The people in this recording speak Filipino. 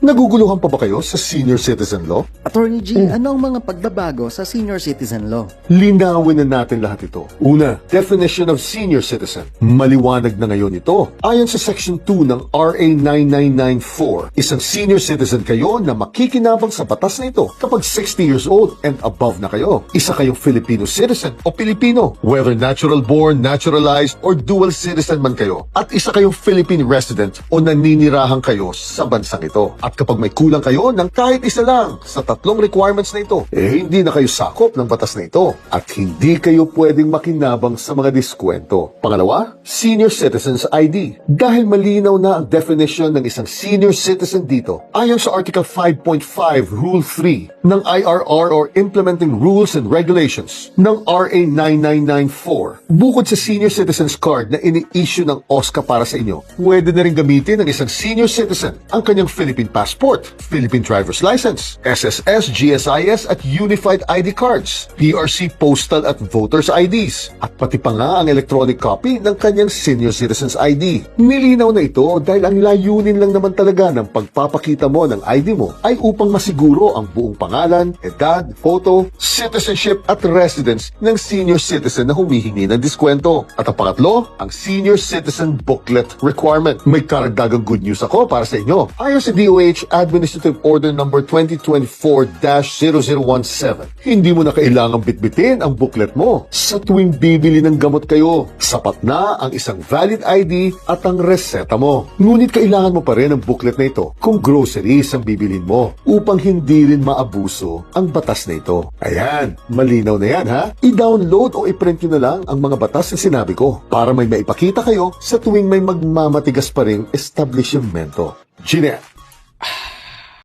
Naguguluhan pa ba kayo sa senior citizen law? Attorney G, ano ang mga pagbabago sa senior citizen law? Linawin na natin lahat ito. Una, definition of senior citizen. Maliwanag na ngayon ito. Ayon sa Section 2 ng RA 9994, isang senior citizen kayo na makikinabang sa batas na ito kapag 60 years old and above na kayo. Isa kayong Filipino citizen o Pilipino, whether natural born, naturalized, or dual citizen man kayo. At isa kayong Philippine resident o naninirahan kayo sa bansang ito. At kapag may kulang kayo ng kahit isa lang sa tatlong requirements na ito, eh hindi na kayo sakop ng batas na ito at hindi kayo pwedeng makinabang sa mga diskwento. Pangalawa, Senior Citizens ID. Dahil malinaw na ang definition ng isang senior citizen dito, ayon sa Article 5.5 Rule 3 ng IRR or Implementing Rules and Regulations ng RA 9994, bukod sa Senior Citizens Card na ini-issue ng OSCA para sa inyo, pwede na rin gamitin ng isang senior citizen ang kanyang Philippine passport, Philippine driver's license, SSS, GSIS at Unified ID cards, PRC postal at voters IDs, at pati pa nga ang electronic copy ng kanyang senior citizens ID. Nilinaw na ito dahil ang layunin lang naman talaga ng pagpapakita mo ng ID mo ay upang masiguro ang buong pangalan, edad, photo, citizenship at residence ng senior citizen na humihingi ng diskwento. At ang pangatlo, ang senior citizen booklet requirement. May karagdagang good news ako para sa inyo. Ayon sa DOH Administrative Order Number 2024-0017, hindi mo na kailangang bitbitin ang booklet mo sa tuwing bibili ng gamot kayo. Sapat na ang isang valid ID at ang reseta mo. Ngunit kailangan mo pa rin ang booklet na ito kung groceries ang bibilin mo upang hindi rin maabuso ang batas na ito. Ayan, malinaw na yan ha. I-download o i-print nyo na lang ang mga batas na sinabi ko para may maipakita kayo sa tuwing may magmamatigas pa ring establishmento. Jeanette.